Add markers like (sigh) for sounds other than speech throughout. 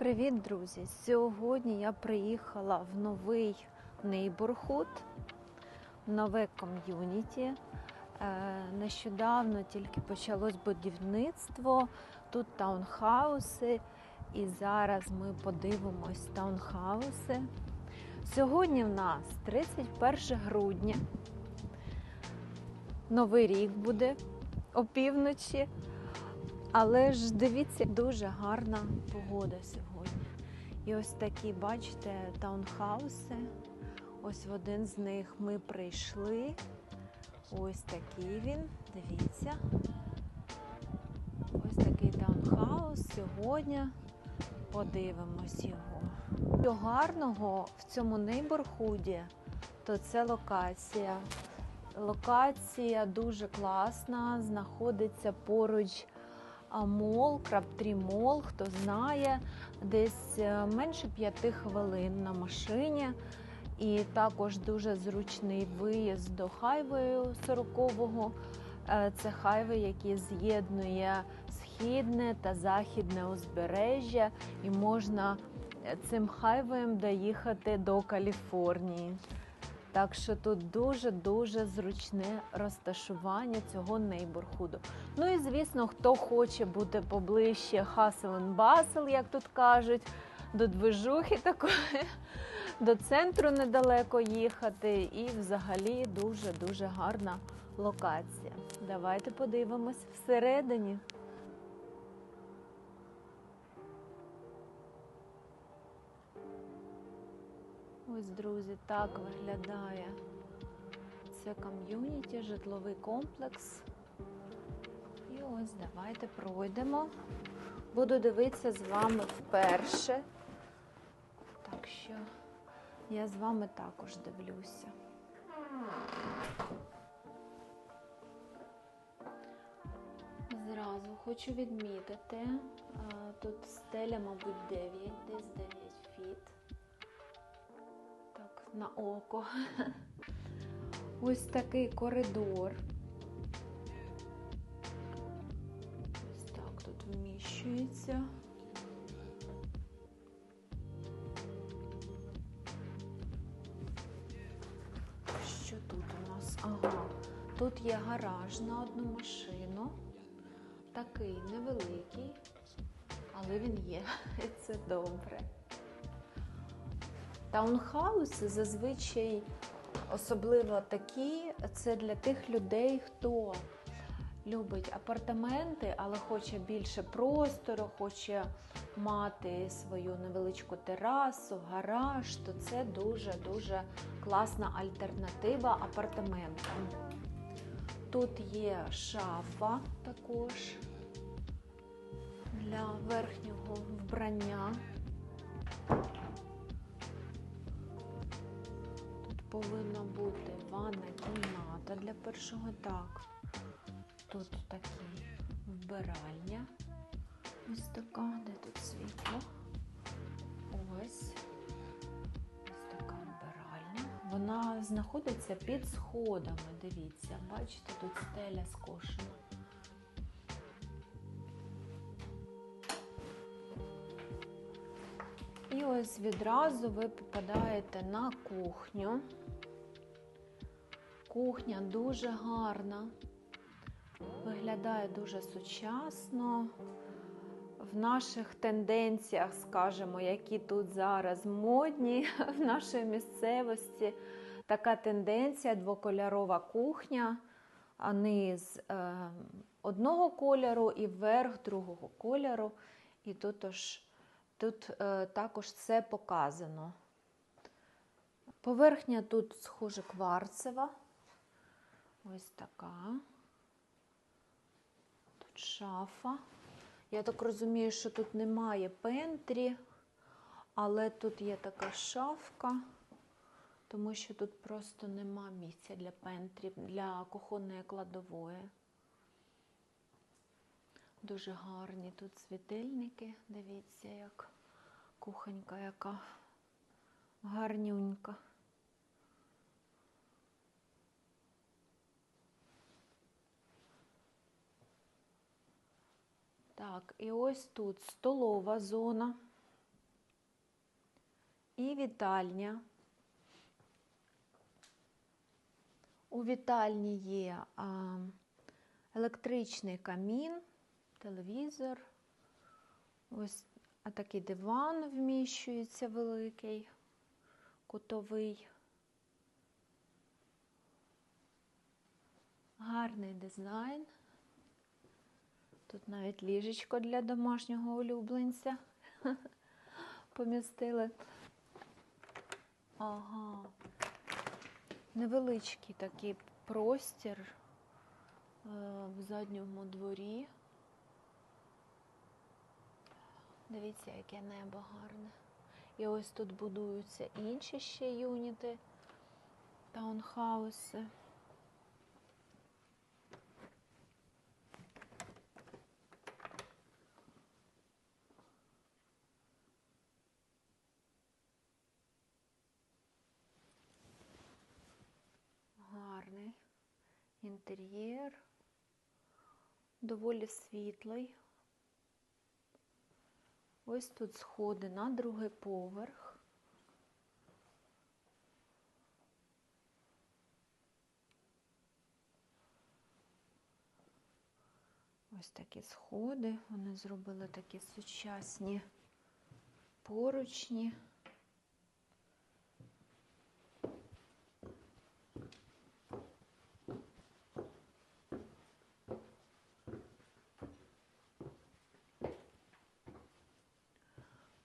Привіт, друзі! Сьогодні я приїхала в новий нейборхуд, нове ком'юніті. Е, Нещодавно тільки почалось будівництво, тут таунхауси, і зараз ми подивимось таунхауси. Сьогодні в нас 31 грудня. Новий рік буде опівночі. Але ж дивіться, дуже гарна погода сьогодні. І ось такі, бачите, таунхауси. Ось в один з них ми прийшли. Ось такий він, дивіться. Ось такий таунхаус. Сьогодні подивимось його. Що гарного в цьому нейборхуді, то це локація. Локація дуже класна, знаходиться поруч мол, крабтрімол, хто знає, десь е, менше п'яти хвилин на машині. І також дуже зручний виїзд до хайвею 40-го. Е, Це хайвей, який з'єднує східне та західне узбережжя, і можна е, цим хайвеєм доїхати до Каліфорнії. Так що тут дуже-дуже зручне розташування цього нейборхуду. Ну і звісно, хто хоче бути поближче Хасел Басел, як тут кажуть, до движухи такої, (laughs) до центру недалеко їхати. І взагалі дуже-дуже гарна локація. Давайте подивимось всередині. Ось, друзі, так виглядає це ком'юніті, житловий комплекс. І ось давайте пройдемо. Буду дивитися з вами вперше. Так що я з вами також дивлюся. Зразу хочу відмітити, тут стеля, мабуть, 9, десь 9 фіт так, на око. Ось такий коридор. Ось так тут вміщується. Що тут у нас? Ага, тут є гараж на одну машину. Такий невеликий, але він є. (laughs) Це добре. Таунхауси зазвичай особливо такі, це для тих людей, хто любить апартаменти, але хоче більше простору, хоче мати свою невеличку терасу, гараж, то це дуже-дуже класна альтернатива апартаментам. Тут є шафа також для верхнього вбрання. Повинна бути ванна кімната для першого так. Тут такі вбиральня. Ось така, де тут світло. Ось. Ось така вбиральня. Вона знаходиться під сходами. Дивіться, бачите, тут стеля скошена. І ось відразу ви попадаєте на кухню. Кухня дуже гарна, виглядає дуже сучасно. В наших тенденціях, скажімо, які тут зараз модні (laughs) в нашій місцевості, така тенденція двокольорова кухня, а низ е, одного кольору і верх другого кольору. І тут аж Тут е, також це показано. Поверхня тут, схоже, кварцева. Ось така. Тут шафа. Я так розумію, що тут немає пентрі, але тут є така шафка, тому що тут просто нема місця для пентрі, для кухонної кладової. Дуже гарні тут світильники. Дивіться, як кухонька яка гарнюнька. Так, і ось тут столова зона. І вітальня. У вітальні є а, електричний камін, телевізор. Ось такий диван вміщується великий, кутовий. Гарний дизайн. Тут навіть ліжечко для домашнього улюбленця (laughs) помістили. Ага. Невеличкий такий простір е, в задньому дворі. Дивіться, яке небо гарне. І ось тут будуються інші ще юніти, таунхауси. Гарний інтер'єр, доволі світлий. Ось тут сходи на другий поверх. Ось такі сходи. Вони зробили такі сучасні поручні.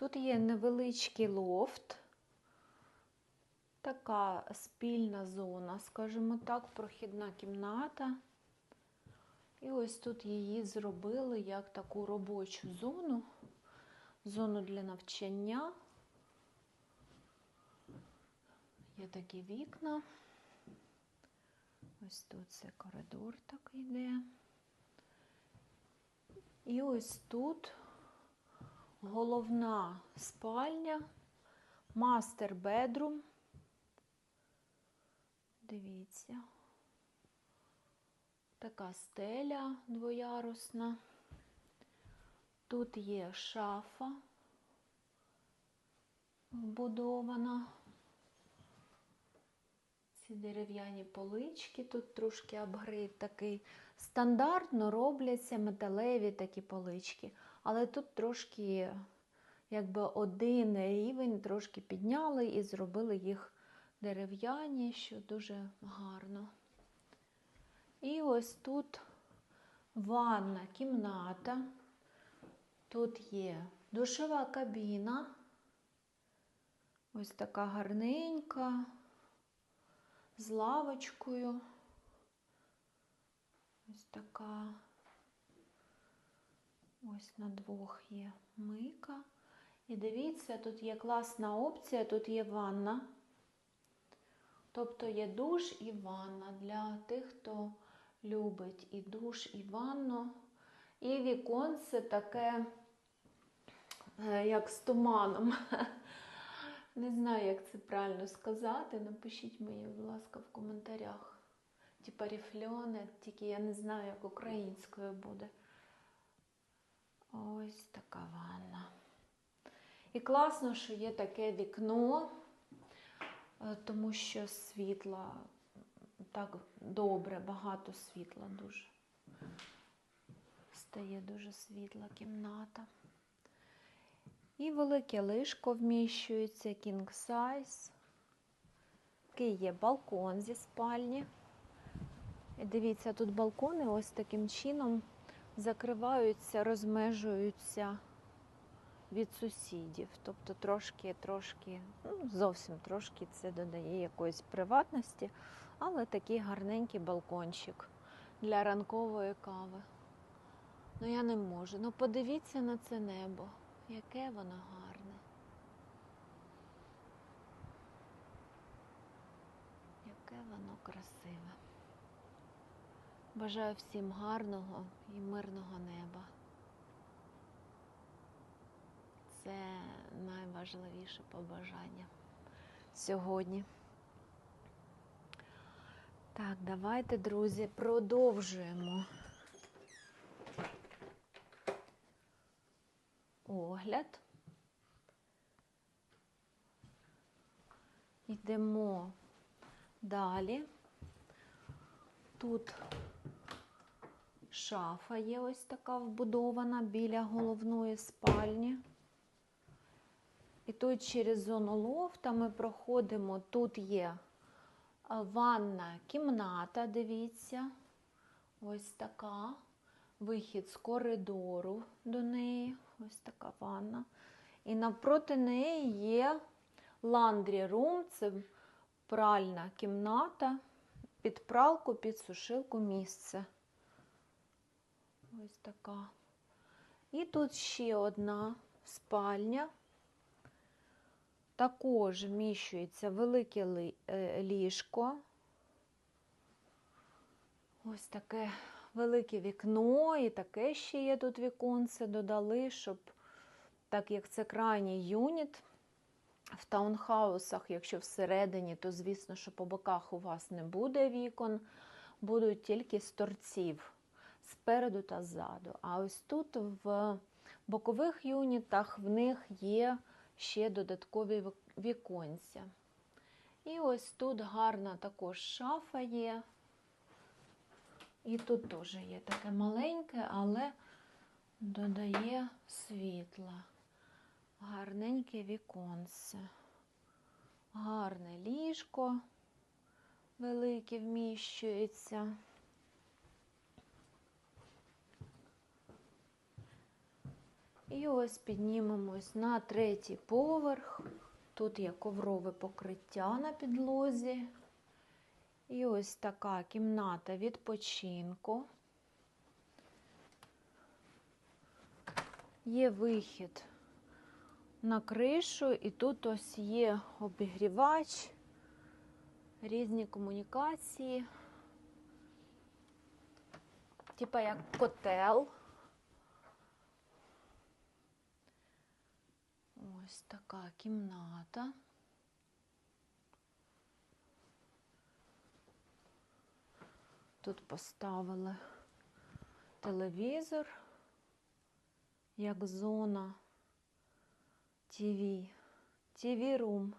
Тут є невеличкий лофт, така спільна зона, скажімо так, прохідна кімната. І ось тут її зробили як таку робочу зону, зону для навчання. Є такі вікна. Ось тут це коридор так йде. І ось тут головна спальня, мастер бедрум. Дивіться. Така стеля двоярусна. Тут є шафа вбудована. Ці дерев'яні полички, тут трошки апгрейд такий. Стандартно робляться металеві такі полички, але тут трошки, якби один рівень трошки підняли і зробили їх дерев'яні, що дуже гарно. І ось тут ванна кімната. Тут є душова кабіна. Ось така гарненька, з лавочкою. Ось така. Ось на двох є мийка. І дивіться, тут є класна опція, тут є ванна. Тобто є душ і ванна для тих, хто любить і душ, і ванну. І віконце таке, е, як з туманом. (laughs) Не знаю, як це правильно сказати. Напишіть мені, будь ласка, в коментарях. Типа ріфльоне, тільки я не знаю, як українською буде. Ось така ванна. І класно, що є таке вікно, е, тому що світла так добре, багато світла дуже. Стає дуже світла кімната. І велике лишко вміщується, king size. Такий є балкон зі спальні. Дивіться, тут балкони ось таким чином закриваються, розмежуються від сусідів. Тобто трошки, трошки, ну, зовсім трошки це додає якоїсь приватності, але такий гарненький балкончик для ранкової кави. Ну я не можу. Ну подивіться на це небо, яке воно гарне. Яке воно красиве. Бажаю всім гарного і мирного неба. Це найважливіше побажання сьогодні. Так, давайте, друзі, продовжуємо огляд. Йдемо далі. Тут шафа є ось така вбудована біля головної спальні. І тут через зону лофта ми проходимо. Тут є ванна кімната, дивіться, ось така. Вихід з коридору до неї, ось така ванна. І навпроти неї є ландрі рум, це пральна кімната, під пралку, під сушилку місце. Ось така. І тут ще одна спальня. Також вміщується велике е, ліжко. Ось таке велике вікно, і таке ще є тут віконце додали, щоб, так як це крайній юніт, в таунхаусах, якщо всередині, то звісно, що по боках у вас не буде вікон, будуть тільки з торців спереду та ззаду. А ось тут в бокових юнітах в них є ще додаткові віконця. І ось тут гарна також шафа є. І тут теж є таке маленьке, але додає світла. Гарненьке віконце. Гарне ліжко велике вміщується. І ось піднімемось на третій поверх. Тут є коврове покриття на підлозі. І ось така кімната відпочинку. Є вихід на кришу, і тут ось є обігрівач, різні комунікації, типа як котел. Ось така кімната. Тут поставили телевізор, як зона ТВ, ТВ-рум.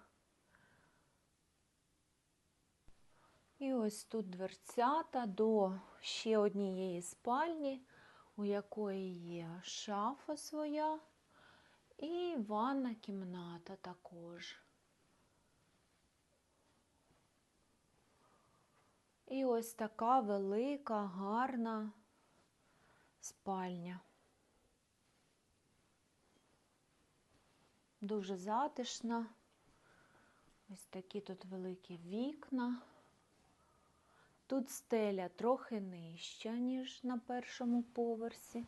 І ось тут дверцята до ще однієї спальні, у якої є шафа своя і ванна кімната також. І ось така велика, гарна спальня. Дуже затишна. Ось такі тут великі вікна. Тут стеля трохи нижча, ніж на першому поверсі.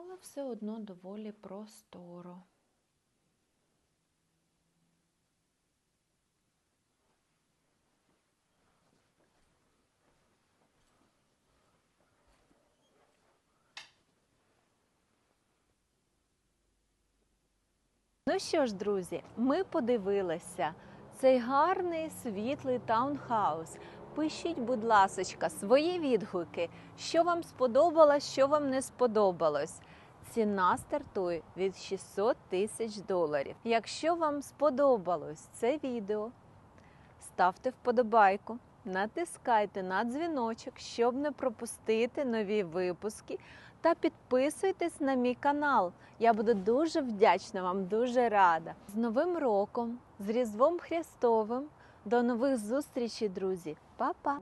Але все одно доволі просторо. Ну що ж, друзі, ми подивилися цей гарний світлий таунхаус. Пишіть, будь ласочка, свої відгуки, що вам сподобалось, що вам не сподобалось. Ціна стартує від 600 тисяч доларів. Якщо вам сподобалось це відео, ставте вподобайку, натискайте на дзвіночок, щоб не пропустити нові випуски. Та підписуйтесь на мій канал. Я буду дуже вдячна вам, дуже рада. З Новим роком, з Різдвом Христовим. До нових зустрічей, друзі. Па-па!